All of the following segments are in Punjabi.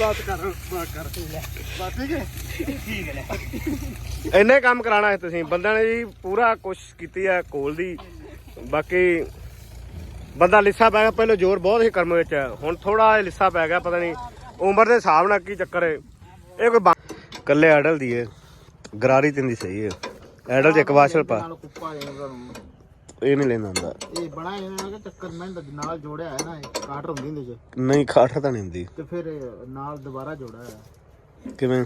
ਬਾਤ ਕਰ ਬਾਤ ਕਰ। ਬਾਤ ਠੀਕ ਹੈ? ਠੀਕ ਹੈ ਇੰਨੇ ਕੰਮ ਕਰਾਣਾ ਹੈ ਤੁਸੀਂ ਬੰਦਿਆਂ ਨੇ ਜੀ ਪੂਰਾ ਕੋਸ਼ਿਸ਼ ਕੀਤੀ ਹੈ ਕੋਲ ਦੀ। ਬਾਕੀ ਬੰਦਾ ਲਿੱਸਾ ਪੈ ਗਿਆ ਪਹਿਲਾਂ ਜ਼ੋਰ ਬਹੁਤ ਸੀ ਕਰਮ ਵਿੱਚ। ਹੁਣ ਥੋੜਾ ਜਿਹਾ ਲਿੱਸਾ ਪੈ ਗਿਆ ਪਤਾ ਨਹੀਂ ਉਮਰ ਦੇ ਹਿਸਾਬ ਨਾਲ ਕੀ ਚੱਕਰ ਹੈ। ਇਹ ਕੋਈ ਕੱਲੇ ਐਡਲ ਦੀ ਹੈ ਗਰਾਰੀ ਤਿੰਦੀ ਸਹੀ ਹੈ। ਐਡਲ ਚ ਇੱਕ ਵਾਸ਼ਲ ਪਾ। ਇਹ ਨਹੀਂ ਲੈਂਦਾ ਹੁੰਦਾ ਇਹ ਬਣਾ ਇਹਨਾਂ ਦਾ ਚੱਕਰ ਮਿੰਟ ਨਾਲ ਜੋੜਿਆ ਹੈ ਨਾ ਇਹ ਕਾਟ ਹੁੰਦੀ ਨਹੀਂ ਖਾਠਾ ਤਾਂ ਨਹੀਂ ਹੁੰਦੀ। ਤੇ ਫਿਰ ਇਹ ਨਾਲ ਦੁਬਾਰਾ ਜੋੜਿਆ ਹੈ ਕਿਵੇਂ?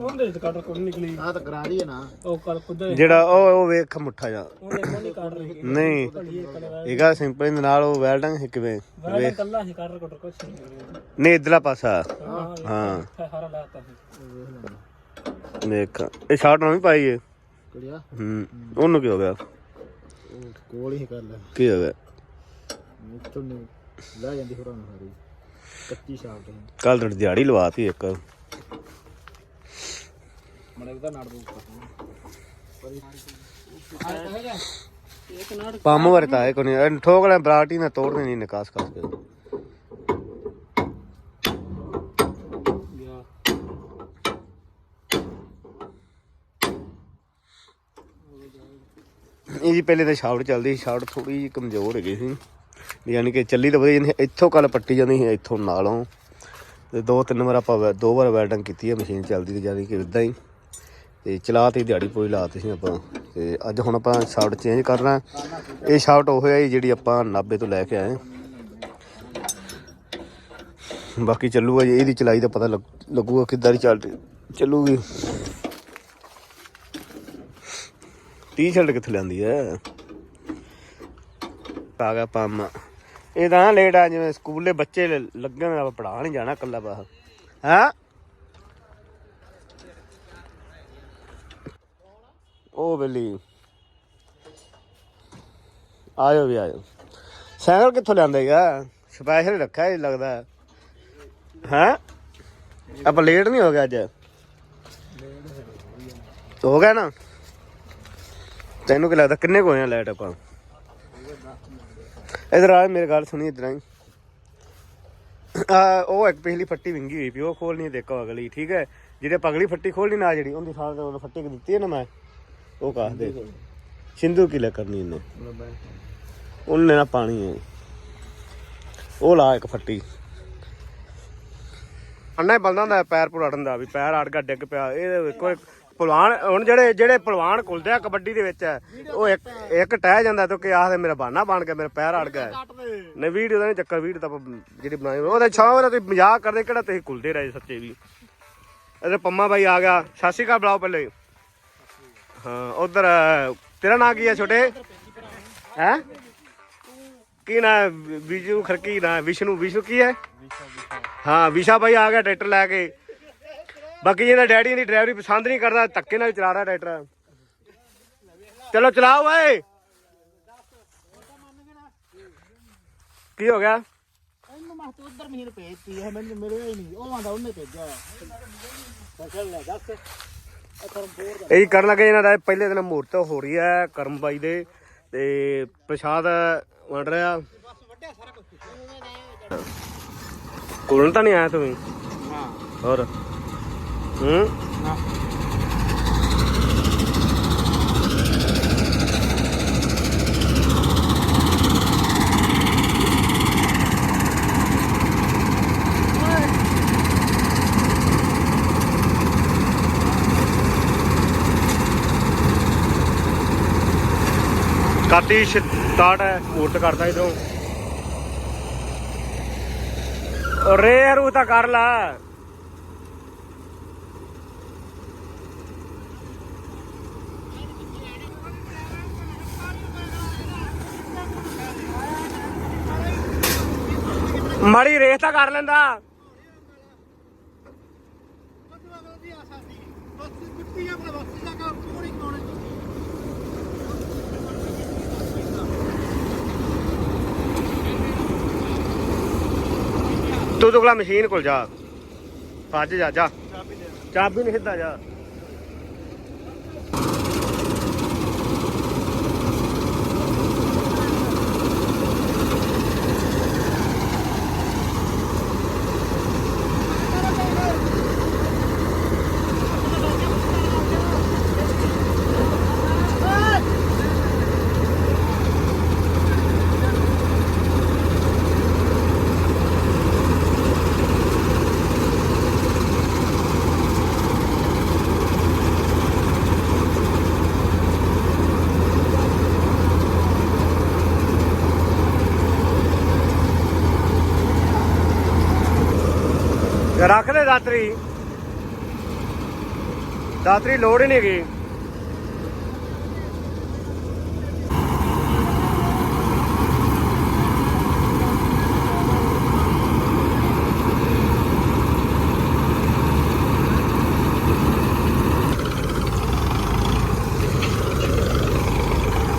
ਉਹਦੇ ਚ ਕਾਟਰ ਕੋਈ ਨਿਕਲੀ। ਆ ਤਾਂ ਗਰਾਰੀ ਹੈ ਨਾ। ਉਹ ਕੱਲ ਖੁਦ ਜਿਹੜਾ ਉਹ ਉਹ ਵੇਖ ਮੁੱਠਾ ਜਾ। ਉਹਨੇ ਕੋਈ ਕਾਟਰ ਨਹੀਂ। ਨਹੀਂ ਇਹ ਕਲਰ ਇਹਗਾ ਸਿੰਪਲ ਦੇ ਨਾਲ ਉਹ ਵੈਲਡਿੰਗ ਹੈ ਕਿਵੇਂ? ਵਾਲਾ ਕੱਲਾ ਹੀ ਕਾਟਰ ਕੋਟਰ ਕੁਛ ਨਹੀਂ ਨਹੀਂ ਇਧਰਲਾ ਪਾਸਾ। ਹਾਂ ਹਾਂ ਹਾਰਾ ਲਾਤਾ ਸੀ। ਦੇਖ ਇਹ ਸ਼ਾਰਟ ਨਾ ਵੀ ਪਾਈ ਹੈ ਕਿਹੜਿਆ? ਹੂੰ। ਉਹਨੂੰ ਕੀ ਹੋ ਗਿਆ? ਕੋਲ ਹੀ ਕਰ ਲੈ। ਕੀ ਹੋ ਗਿਆ? ਇੱਥੋਂ ਨਹੀਂ ਲੈ ਜਾਂਦੀ ਹੋਰਾਂ ਨੂੰ ਕੱਚੀ ਕੱਲ ਤੁਹਾਡੀ ਦਿਹਾੜੀ ਲਵਾਤੀ ਇੱਕ। ਮੜੇ ਦਾ ਨਾੜ ਨਾੜ ਪੰਮ ਵਰਤਾ ਹੈ ਕੋਈ ਨਹੀਂ ਠੋਕ ਲੈ ਬਰਾਟੀ ਨਾ ਤੋੜਨੇ ਨਹੀਂ ਨਿਕਾਸ ਕਰ ਕੇ ਗਿਆ ਇਹ ਜੀ ਪਹਿਲੇ ਤਾਂ ਸ਼ਾਫਟ ਚੱਲਦੀ ਸੀ ਸ਼ਾਫਟ ਥੋੜੀ ਜਿਹੀ ਕਮਜ਼ੋਰ ਹੈਗੀ ਸੀ। ਯਾਨੀ ਕਿ ਚੱਲੀ ਤਾਂ ਵਧੀਆ ਇੱਥੋਂ ਕੱਲ ਪੱਟੀ ਜਾਂਦੀ ਸੀ, ਇੱਥੋਂ ਨਾਲੋਂ। ਤੇ ਦੋ ਤਿੰਨ ਵਾਰ ਆਪਾਂ ਵੈ- ਦੋ ਵਾਰ ਵੈਲਡਿੰਗ ਕੀਤੀ ਹੈ ਮਸ਼ੀਨ ਚੱਲਦੀ ਤੇ ਯਾਨੀ ਕਿ ਇਦਾਂ ਹੀ। ਤੇ ਚਲਾ ਤੇ, ਦਿਹਾੜੀ ਪੂਰੀ ਲਾਤੀ ਸੀ ਆਪਾਂ। ਤੇ ਅੱਜ ਹੁਣ ਆਪਾਂ ਸ਼ਾਫਟ ਚੇਂਜ ਕਰਨਾ ਇਹ ਸ਼ਾਫਟ ਉਹ ਹੈ ਜਿਹੜੀ ਆਪਾਂ ਨਾਬੇ ਤੋਂ ਲੈ ਕੇ ਆਏ ਬਾਕੀ ਚੱਲੂਗਾ ਜੀ, ਇਹਦੀ ਚਲਾਈ ਦਾ ਪਤਾ ਲੱਗ- ਲੱਗੂਗਾ ਕਿੱਦਾਂ ਦੀ ਚੱਲ ਚੱਲੂਗੀ। ਟੀ-ਸ਼ਰਟ ਕਿੱਥੇ ਲੈਂਦੀ ਐ? ਆ ਗਿਆ ਪੰਮ। ਇਹ ਤਾਂ ਲੇਟ ਆ, ਜਿਵੇਂ ਸਕੂਲੇ ਬੱਚੇ ਲੱਗੇ ਹੋਏ ਆ ਪੜਾ ਨਹੀਂ ਜਾਣਾ ਕੱਲਾ ਬਾਹਰ ਹਾਂ? ਉਹ ਬੇਲੀ। ਆਇਓ ਵੀ ਆਇਓ। ਸਾਈਕਲ ਕਿੱਥੋਂ ਲਿਆਂਦੇਗਾ ਸਪੈਸ਼ਲ ਰੱਖਿਆ ਇਹ ਲੱਗਦਾ। ਹਾਂ? ਆਪਾਂ ਲੇਟ ਨਹੀਂ ਹੋ ਗਿਆ ਅੱਜ। ਹੋ ਗਿਆ ਨਾ? ਤੈਨੂੰ ਕੀ ਲੱਗਦਾ ਕਿੰਨੇ ਕੁ ਆ ਲਾਈਟ ਆਪਾਂ? ਇਧਰ ਆ, ਮੇਰੇ ਗੱਲ ਸੁਣੀ ਇਧਰ ਆਈ। ਆ, ਉਹ ਇੱਕ ਪਿਛਲੀ ਫੱਟੀ ਵਿੰਗੀ ਹੋਈ ਪਈ, ਉਹ ਖੋਲਣੀ ਦੇਖੋ ਅਗਲੀ, ਠੀਕ ਹੈ? ਜਿਹੜੇ ਪਗਲੀ ਫੱਟੀ ਖੋਲਣੀ ਨਾ, ਜਿਹੜੀ ਉਹਦੀ ਥਾਂ ਉਹ ਫੱਟੀ ਦਿੱਤੀ ਹੈ ਨਾ ਮੈਂ, ਉਹ ਕਾਹ ਦੇ। ਸਿੰਧੂ ਕੀ ਲੈ ਕਰਨੀ ਇਹਨੇ? ਉਹਨੇ ਨਾ ਪਾਣੀ ਹੈ। ਉਹ ਲਾ ਇੱਕ ਫੱਟੀ। ਅੰਨਾ ਬਲਦਾ ਹੁੰਦਾ, ਪੈਰ ਪੁਰਾੜਨ ਦਾ ਵੀ, ਪੈਰ ਅੜ ਕੇ ਡਿੱਗ ਪਿਆ, ਇਹ ਕੋਈ ਪਹਿਲਵਾਨ ਹੁਣ ਜਿਹੜੇ ਜਿਹੜੇ ਪਹਿਲਵਾਨ ਕੁਲਦੇ ਆ ਕਬੱਡੀ ਦੇ ਵਿੱਚ ਉਹ ਇੱਕ ਇੱਕ ਟਹਿ ਜਾਂਦਾ ਤੇ ਕਿ ਆਖਦੇ ਮੇਰਾ ਬਾਨਾ ਬਣ ਗਿਆ ਮੇਰਾ ਪੈਰ ਅੜ ਗਿਆ ਨਹੀਂ ਵੀਡੀਓ ਦਾ ਨਹੀਂ ਚੱਕਰ ਵੀਡੀਓ ਤਾਂ ਜਿਹੜੀ ਬਣਾਈ ਉਹਦੇ ਛਾਂ ਦਾ ਤੁਸੀਂ ਮਜ਼ਾਕ ਕਰਦੇ ਕਿਹੜਾ ਤੁਸੀਂ ਕੁਲਦੇ ਰਹੇ ਸੱਚੇ ਵੀ। ਇਹਦੇ ਪੰਮਾ ਬਾਈ ਆ ਗਿਆ। ਸਤਿ ਸ਼੍ਰੀ ਅਕਾਲ ਬੁਲਾਓ ਪਹਿਲੇ। ਹਾਂ ਉਧਰ ਤੇਰਾ ਨਾਂ ਕੀ ਹੈ ਛੋਟੇ? ਹੈ? ਕੀ ਨਾਂ? ਵਿਜੂ ਖਰਕੀ ਨਾਂ? ਵਿਸ਼ਨੂੰ ਵਿਸ਼ਨੂੰ ਕੀ ਹੈ? ਹਾਂ ਵਿਸ਼ਾ ਭਾਈ ਆ ਗਿਆ ਟਰੈਕਟਰ ਲੈ ਕੇ। ਬਾਕੀ ਇਹਦਾ ਡੈਡੀ ਦੀ ਡਰਾਈਵਰੀ ਪਸੰਦ ਨਹੀਂ ਕਰਦਾ ਧੱਕੇ ਨਾਲ ਚਲਾ ਰਿਹਾ ਟਰੈਕਟਰ ਚਲੋ ਚਲਾਓ ਓਏ। ਕੀ ਹੋ ਗਿਆ? ਇਹਨੂੰ ਮੈਂ ਤੂੰ ਉਧਰ ਮਹੀਨ ਭੇਜਤੀ ਹੈ ਮੈਨੂੰ ਮੇਰੇ ਹੀ ਨਹੀਂ। ਉਹ ਆਂਦਾ ਉਹਨੇ ਭੇਜਿਆ ਚੱਲ ਲੈ ਦੱਸ। ਇਹੀ ਕਰਨ ਲੱਗੇ ਇਹਨਾਂ ਦਾ ਪਹਿਲੇ ਦਿਨ ਮੂਰਤ ਹੋ ਰਹੀ ਹੈ ਕਰਮ ਬਾਈ ਦੇ। ਤੇ ਪ੍ਰਸ਼ਾਦ ਵੰਡ ਰਿਹਾ। ਕੋਲ ਤਾਂ ਨਹੀਂ ਆਇਆ ਤੂੰ? ਹਾਂ। ਹੋਰ। ਹੂੰ ਕਾਤੀ ਸਟਾਰਟ ਹੈ ਮੂਰਤ ਕਰਦਾ ਇਧਰੋਂ। ਰੇ ਰੂ ਤਾਂ ਕਰ ਲਾ। ਮਾੜੀ ਰੇਸ ਤਾਂ ਕਰ ਲੈਂਦਾ। ਤੂੰ ਦੁਗਲਾ ਮਸ਼ੀਨ ਕੋਲ ਜਾ। ਭੱਜ ਜਾ ਜਾ। ਚਾਬੀ ਨਹੀਂ ਸਿੱਧਾ ਜਾ। ਰੱਖ ਦੇ ਦਾਤਰੀ ਦਾਤਰੀ ਲੋੜ ਹੀ ਨਹੀਂ ਗਈ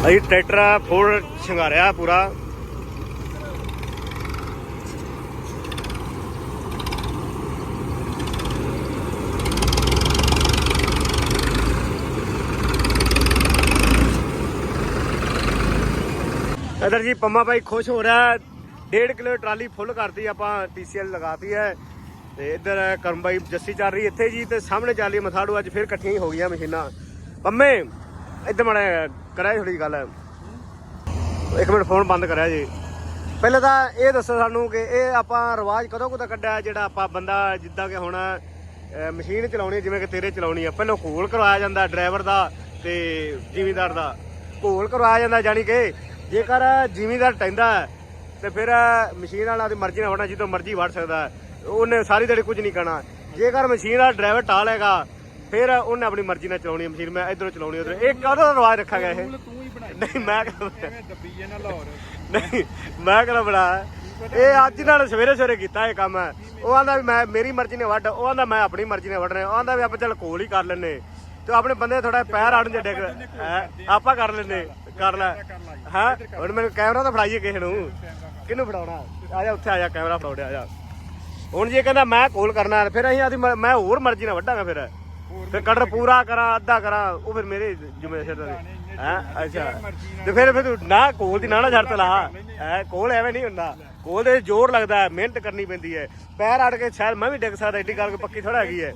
ਅਸੀਂ ਟਰੈਕਟਰ ਫੋੜ ਸ਼ਿੰਗਾਰਿਆ ਪੂਰਾ। ਇਧਰ ਜੀ ਪੰਮਾ ਭਾਈ ਖੁਸ਼ ਹੋ ਰਿਹਾ ਹੈ। ਡੇਢ ਕਿਲੋ ਟਰਾਲੀ ਫੁੱਲ ਕਰਤੀ ਆਪਾਂ ਟੀਸੀਐਲ ਲਗਾਤੀ ਹੈ। ਤੇ ਇਧਰ ਕਰਮ ਬਾਈ ਜੱਸੀ ਚੱਲ ਰਹੀ ਇੱਥੇ ਜੀ ਤੇ ਸਾਹਮਣੇ ਚੱਲ ਰਹੀ ਮਥਾੜੂ ਅੱਜ ਫਿਰ ਇਕੱਠੀਆਂ ਹੀ ਹੋ ਗਈਆਂ ਮਸ਼ੀਨਾਂ। ਪੰਮੇ ਇੱਧਰ ਮੜਾ ਕਰਾਇਆ ਥੋੜੀ ਗੱਲ। ਇੱਕ ਮਿੰਟ ਫੋਨ ਬੰਦ ਕਰਿਆ ਜੀ। ਪਹਿਲਾਂ ਤਾਂ ਇਹ ਦੱਸੋ ਸਾਨੂੰ ਕਿ ਇਹ ਆਪਾਂ ਰਿਵਾਜ ਕਦੋਂ ਕਦੋਂ ਕੱਢਿਆ ਜਿਹੜਾ ਆਪਾਂ ਬੰਦਾ ਜਿੱਦਾਂ ਕਿ ਹੁਣ ਮਸ਼ੀਨ ਚਲਾਉਣੀ ਹੈ, ਜਿਵੇਂ ਕਿ ਤੇਰੇ ਚਲਾਉਣੀ ਆ ਪਹਿਲਾਂ ਘੋਲ ਕਰਵਾਇਆ ਜਾਂਦਾ ਡਰਾਈਵਰ ਦਾ ਤੇ ਜ਼ਿਮੀਂਦਾਰ ਦਾ। ਘੋਲ ਕਰਵਾਇਆ ਜਾਂਦਾ ਜਾਨੀ ਕਿ ਜੇਕਰ ਜ਼ਿਮੀਂਦਾਰ ਟੈਂਦਾ ਤੇ ਫਿਰ ਮਸ਼ੀਨ ਵਾਲਾ ਦੀ ਮਰਜ਼ੀ ਨਾਲ ਵੜਨਾ ਜਿੱਦੋਂ ਮਰਜ਼ੀ ਵੜ ਸਕਦਾ। ਉਹਨੇ ਸਾਰੀ ਦਿਹਾੜੀ ਕੁਝ ਨਹੀਂ ਕਰਨਾ ਜੇਕਰ ਮਸ਼ੀਨ ਵਾਲਾ ਡਰਾਈਵਰ ਟਾਲੇਗਾ ਫਿਰ ਉਹਨੇ ਆਪਣੀ ਮਰਜ਼ੀ ਨਾਲ ਚਲਾਉਣੀ ਮਸ਼ੀਨ। ਮੈਂ ਇਧਰੋਂ ਚਲਾਉਣੀ ਉਧਰ। ਇਹ ਕਦੋਂ ਰਿਵਾਜ ਰੱਖਿਆ ਗਿਆ ਇਹ? ਨਹੀਂ ਮੈਂ ਜੇ ਨਾ ਲਾਹੌਰ। ਨਹੀਂ ਮੈਂ ਕਦੋਂ ਬਣਾ? ਇਹ ਅੱਜ ਨਾਲ ਸਵੇਰੇ ਸਵੇਰੇ ਕੀਤਾ ਇਹ ਕੰਮ। ਉਹ ਆਂਦਾ ਵੀ ਮੈਂ ਮੇਰੀ ਮਰਜ਼ੀ ਨੇ ਵੱਢ। ਉਹ ਆਂਦਾ ਮੈਂ ਆਪਣੀ ਮਰਜ਼ੀ ਨੇ ਵੱਢਣੇ। ਉਹ ਆਂਦਾ ਵੀ ਆਪਾਂ ਚੱਲ ਕੋਲ ਹੀ ਕਰ ਲੈਨੇ ਤੇ ਆਪਣੇ ਬੰਦੇ ਥੋੜਾ ਪੈਰ ਆੜਨ ਜੇ ਡਿੱਗ ਆਪਾਂ ਕਰ ਲੈਨੇ ਕਰ ਲੈ। ਹਾਂ? ਹੁਣ ਮੈਨੂੰ ਕੈਮਰਾ ਤਾਂ ਫੜਾਈਏ ਕਿਸੇ ਨੂੰ। ਕਿਹਨੂੰ ਫੜਾਉਣਾ? ਆ ਜਾ ਉੱਥੇ ਆ ਜਾ ਕੈਮਰਾ ਫੜਾਉੜਿਆ ਆ ਜਾ। ਹੁਣ ਜੇ ਕਹਿੰਦਾ ਮੈਂ ਕੋਲ ਕਰਨਾ ਫਿਰ ਅਸੀਂ ਆਦੀ ਮੈਂ ਹੋਰ ਮਰਜ਼ੀ ਨਾਲ ਵੱਢਾਂਗਾ ਫਿਰ। ਫਿਰ ਕਟਰ ਪੂਰਾ ਕਰਾਂ ਅੱਧਾ ਕਰਾਂ ਉਹ ਫਿਰ ਮੇਰੇ ਜ਼ਿੰਮੇਵਾਰੀ ਹੈ? ਅੱਛਾ। ਤੇ ਫਿਰ ਫਿਰ ਨਾ ਕੋਲ ਦੀ ਨਾ ਨਾ ਛੱਡ ਲਾ ਹੈ? ਕੋਲ ਐਵੇਂ ਨਹੀਂ ਹੁੰਦਾ। ਉਹਦੇ ਜ਼ੋਰ ਲੱਗਦਾ ਹੈ, ਮਿਹਨਤ ਕਰਨੀ ਪੈਂਦੀ ਹੈ। ਪੈਰ ਅੜ ਕੇ ਸ਼ਾਇਦ ਮੈਂ ਵੀ ਡਿੱਗ ਸਕਦਾ, ਏਡੀ ਗੱਲ ਪੱਕੀ ਥੋੜਾ ਹੈਗੀ ਹੈ।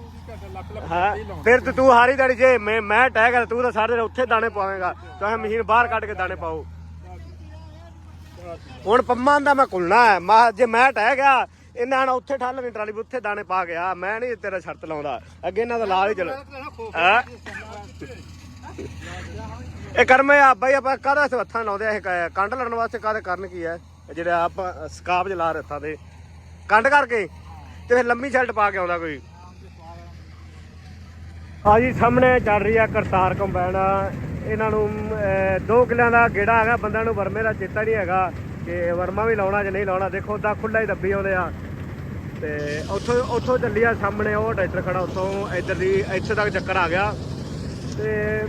ਹਾਂ, ਫਿਰ ਤੇ ਤੂੰ ਹਾਰੀ ਦਾੜੀ ਜੇ, ਮੈਂ ਮੈਂ ਟਹਿ ਕਰ ਤੂੰ ਤਾਂ ਸਾਰੇ ਉੱਥੇ ਦਾਣੇ ਪਾਵੇਂਗਾ। ਤੁਸੀਂ ਮਸ਼ੀਨ ਬਾਹਰ ਕੱਢ ਕੇ ਦਾਣੇ ਪਾਓ। ਹੁਣ ਪੰਮਾਂ ਦਾ ਮੈਂ ਕੁਲਣਾ ਹੈ। ਮਾ ਜੇ ਮੈਂ ਟਹਿ ਗਿਆ ਇਹਨਾਂ ਨਾਲ ਉੱਥੇ ਠੱਲ ਨਹੀਂ ਟਰਾਲੀ ਉੱਥੇ ਦਾਣੇ ਪਾ ਗਿਆ ਮੈਂ ਨਹੀਂ ਤੇਰਾ ਸ਼ਰਤ ਲਾਉਂਦਾ। ਅੱਗੇ ਇਹਨਾਂ ਦਾ ਲਾਲ ਹੀ ਚੱਲ। ਹੈਂ? ਇਹ ਕਰਮੇ ਆ, ਬਾਈ ਆਪਾਂ ਕਾਹਦਾ ਹੱਥਾਂ ਲਾਉਂਦੇ ਆ ਇਹ ਕ- ਕੰਡ ਲੜਨ ਵਾਸਤੇ ਕਾਹਦੇ ਕਰਨ ਕੀ ਹੈ? ਜਿਹੜਾ ਆਪਾਂ ਸਕਾਪ ਜਲਾ ਰਹੇ ਹੱਥਾਂ ਤੇ ਕੰਡ ਕਰਕੇ ਤੇ ਫਿਰ ਲੰਮੀ ਸ਼ਰਟ ਪਾ ਕੇ ਆਉਂਦਾ ਕੋਈ। ਆ ਜੀ ਸਾਹਮਣੇ ਚੱਲ ਰਹੀ ਆ ਕਰਤਾਰ ਕੰਬਾਈਨ। ਇਹਨਾਂ ਨੂੰ 2 ਕਿਲਿਆਂ ਦਾ ਗੇੜਾ ਹੈਗਾ, ਬੰਦਿਆਂ ਨੂੰ ਵਰਮੇ ਦਾ ਚੇਤਾ ਨਹੀਂ ਹੈਗਾ ਕਿ ਵਰਮਾ ਵੀ ਲਾਉਣਾ ਜਾਂ ਨਹੀਂ ਲਾਉਣਾ। ਦੇਖੋ ਉਦਾਂ ਖੁੱਲਾ ਹੀ ਦੱਬੀ ਆਉਂਦੇ ਆ। ਤੇ ਉੱਥੋਂ ਉੱਥੋਂ ਚੱਲੀ ਆ, ਸਾਹਮਣੇ ਉਹ ਟਰੈਕਟਰ ਖੜਾ, ਉੱਥੋਂ ਇੱਧਰ ਦੀ, ਇੱਥੇ ਤੱਕ ਚੱਕਰ ਆ ਗਿਆ। ਤੇ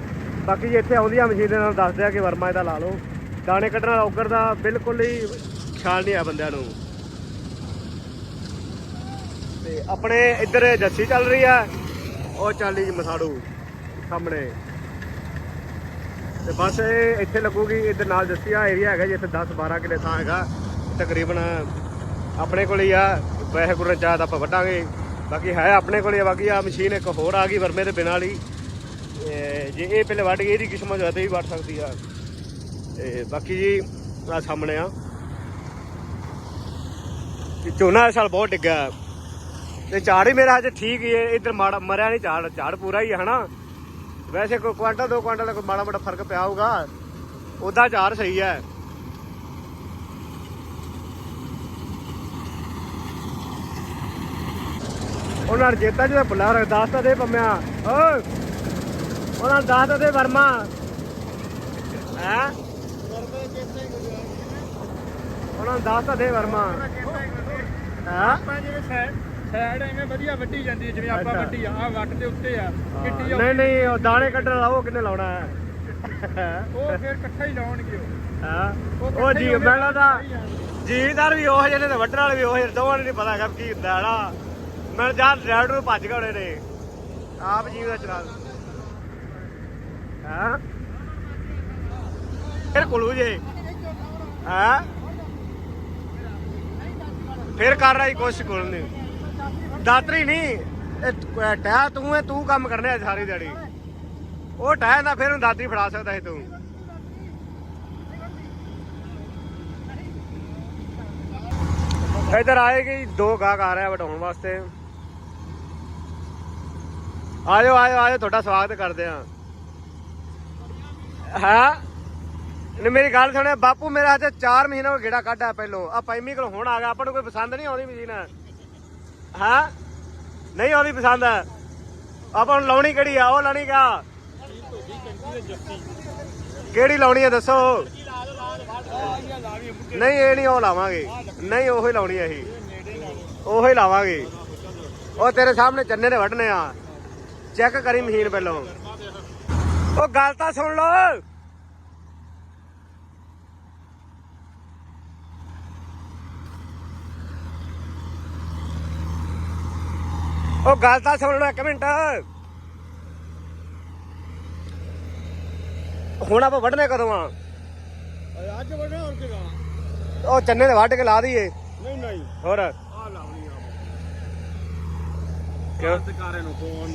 ਬਾਕੀ ਜੇ ਇੱਥੇ ਆਉਂਦੀਆਂ ਮਸ਼ੀਨ ਨਾਲ ਦੱਸਦੇ ਆ ਕਿ ਵਰਮਾ ਇਹਦਾ ਲਾ ਲਓ। ਦਾਣੇ ਕੱਢਣ ਵਾਲਾ ਔਗਰ ਦਾ ਬਿਲਕੁਲ ਹੀ ਖਿਆਲ ਨਹੀਂ ਆ ਬੰਦਿਆਂ ਨੂੰ। ਤੇ ਆਪਣੇ ਇੱਧਰ ਜੱਸੀ ਚੱਲ ਰਹੀ ਆ, ਉਹ ਚੱਲੀ ਜੀ ਮਸਾੜੂ ਸਾਹਮਣੇ। ਤੇ ਬਸ ਇਹ ਇੱਥੇ ਲੱਗੂਗੀ, ਇੱਧਰ ਨਾਲ ਜੱਸੀ ਆ ਏਰੀਆ ਹੈਗਾ ਜਿੱਥੇ 10 12 ਕਿਲੇ ਥਾਂ ਹੈਗਾ। ਤਕਰੀਬਨ ਆਪਣੇ ਕੋਲ ਹੀ ਆ ਵੈਸੇ ਗੁਰੂ ਚਾਹ ਤਾਂ ਆਪਾਂ ਵੱਢਾਂਗੇ। ਬਾਕੀ ਹੈ ਆਪਣੇ ਕੋਲ ਹੀ ਆ, ਬਾਕੀ ਆ ਮਸ਼ੀਨ ਇੱਕ ਹੋਰ ਆ ਗਈ ਵਰਮੇ ਦੇ ਬਿਨਾਂ ਵਾਲੀ। ਜੇ ਇਹ ਪਹਿਲੇ ਵੱਢ ਗਈ, ਇਹਦੀ ਕਿਸਮਤ ਹੋਵੇ ਤਾਂ ਵੀ ਵੱਢ ਸਕਦੀ ਆ। ਤੇ ਬਾਕੀ ਜੀ ਆ ਸਾਹਮਣੇ ਆ। ਤੇ ਝੋਨਾ ਇਸ ਸਾਲ ਬਹੁਤ ਡਿੱਗਾ ਤੇ ਝਾੜ ਹੀ ਮੇਰਾ ਹਜੇ ਠੀਕ ਹੀ ਹੈ, ਇੱਧਰ ਮਾੜਾ ਮਰਿਆ ਨਹੀਂ ਝਾੜ ਝਾੜ ਪੂਰਾ ਹੀ ਹੈ, ਹਨਾ? ਵੈਸੇ ਕੋਈ ਕੁਆਂਟਲ ਦੋ ਕੁਆਂਟਲ ਦਾ ਕੋਈ ਮਾੜਾ ਮੋਟਾ ਫ਼ਰਕ ਪਿਆ ਹੋਊਗਾ। ਉਦਾਂ ਝਾੜ ਸਹੀ ਹੈ। ਉਹਨਾਂ ਜੇਤਾ ਜਿਹੜਾ ਬੁਲਾ ਰਿਹਾ ਦੱਸ ਤਾਂ ਦੇ ਪੰਮਿਆ। ਓਏ, ਉਹਨਾਂ ਨੂੰ ਦੱਸ ਤਾਂ ਦੇ ਵਰਮਾ। ਹੈ? ਉਹਨਾਂ ਨੂੰ ਦੱਸ ਤਾਂ ਦੇ ਵਰਮਾ। ਹੈ। ਆਪਾਂ ਜਿਵੇਂ ਸਾਈਡ ਸਾਈਡ ਐਵੇਂ ਵਧੀਆ ਵੱਢੀ ਜਾਂਦੀ ਹੈ ਜਿਵੇਂ ਆਪਾਂ। ਵੱਢੀ ਆ ਆ ਵੱਟ ਦੇ ਉੱਤੇ ਆ ਕਿੱਟੀ ਨਹੀਂ ਨਹੀਂ ਉਹ ਦਾਣੇ ਕੱਢਣ ਵਾਲਾ ਉਹ ਕਿੰਨੇ ਲਾਉਣਾ ਹੈ? ਉਹ ਫਿਰ ਇਕੱਠਾ ਹੀ ਲਾਉਣਗੇ ਉਹ। ਹਾਂ। ਉਹ ਜੀ ਮੈਨੂੰ ਦਾ। ਜੀਦਾਰ ਵੀ ਉਹ ਜਿਹੇ ਨੇ ਤੇ ਵੱਢਣ ਵਾਲੇ ਵੀ ਉਹ ਜਿਹੇ ਦੋਵਾਂ ਨੂੰ ਨਹੀਂ ਪਤਾ ਹੈਗਾ ਕੀ ਹੁੰਦਾ ਹਨਾ? ਮੈਂ ਜਾਂ ਡਰਾਈਵਰ ਨੂੰ ਭੱਜ ਗਏ ਨੇ। ਆਪ ਜੀਵ ਦਾ ਚਲਾ ਹਾਂ। ਫਿਰ ਕੋਲੂ ਜੇ। ਹਾਂ। ਫਿਰ ਕਰ ਰਹੀ ਕੋਸ਼ਿਸ਼ ਕੋਲ ਨਹੀਂ। ਦਾਤਰੀ ਨਹੀਂ, ਇਹ ਟਹਿ, ਤੂੰ ਹੈ ਤੂੰ ਕੰਮ ਕਰਨੇ ਆ ਸਾਰੀ ਦਿਹਾੜੀ। ਉਹ ਟਹਿ ਦਾ ਫਿਰ ਦਾਤਰੀ ਫੜਾ ਸਕਦਾ ਸੀ ਤੂੰ। ਇੱਧਰ ਆਏਗੀ ਦੋ ਗਾਹਕ ਆ ਰਿਹਾ ਵਟਾਉਣ ਵਾਸਤੇ। ਆਇਓ ਆਇਓ ਆਇਓ, ਤੁਹਾਡਾ ਸਵਾਗਤ ਕਰਦੇ ਆ। ਹਾਂ? ਨੇ ਮੇਰੀ ਗੱਲ ਸੁਣਿਆ, ਬਾਪੂ ਮੇਰਾ ਹਜੇ 4 ਮਹੀਨਾ ਹੋ ਗੇੜਾ ਕੱਢਿਆ ਪਹਿਲੋਂ। ਆ ਪੈਮੀ ਕੋਲ ਹੁਣ ਆ ਗਿਆ, ਆਪਾਂ ਨੂੰ ਕੋਈ ਪਸੰਦ ਨਹੀਂ ਆਉਂਦੀ ਮਸ਼ੀਨ। ਹਾਂ? ਨਹੀਂ ਉਹਦੀ ਪਸੰਦ? ਆਪਾਂ ਨੂੰ ਲਾਉਣੀ ਕਿਹੜੀ ਆ, ਉਹ ਲਾਉਣੀ ਕਾ ਕਿਹੜੀ ਲਾਉਣੀ ਆ ਦੱਸੋ? ਨਹੀਂ, ਇਹ ਨਹੀਂ ਉਹ ਲਾਵਾਂਗੇ। ਨਹੀਂ, ਉਹੀ ਲਾਉਣੀ ਆ ਅਸੀਂ। ਉਹੀ ਲਾਵਾਂਗੇ। ਉਹ ਤੇਰੇ ਸਾਹਮਣੇ ਚੰਨੇ ਨੇ ਵੱਢਨੇ ਆ। ਚੈੱਕ ਕਰੀ ਮਸ਼ੀਨ ਪਹਿਲੋਂ। ਉਹ ਗੱਲ ਤਾਂ ਸੁਣ ਲਓ। ਉਹ ਗੱਲ ਤਾਂ ਸੁਣ ਲਓ ਇੱਕ ਮਿੰਟ। ਹੁਣ ਆਪਾਂ ਵੱਢਨੇ ਕਦੋਂ ਆ? ਅੱਜ ਵੱਡੇ ਹੋਰ ਕਿਗਾ ਉਹ ਚੰਨੇ ਦੇ ਵੱਢ ਕੇ ਲਾ ਦਈਏ। ਨਹੀਂ ਨਹੀਂ। ਹੋਰ। ਆ ਲਾਉਣੀ ਆ। ਕਿਉਂ? ਕਾਰੇ ਨੂੰ ਫੋਨ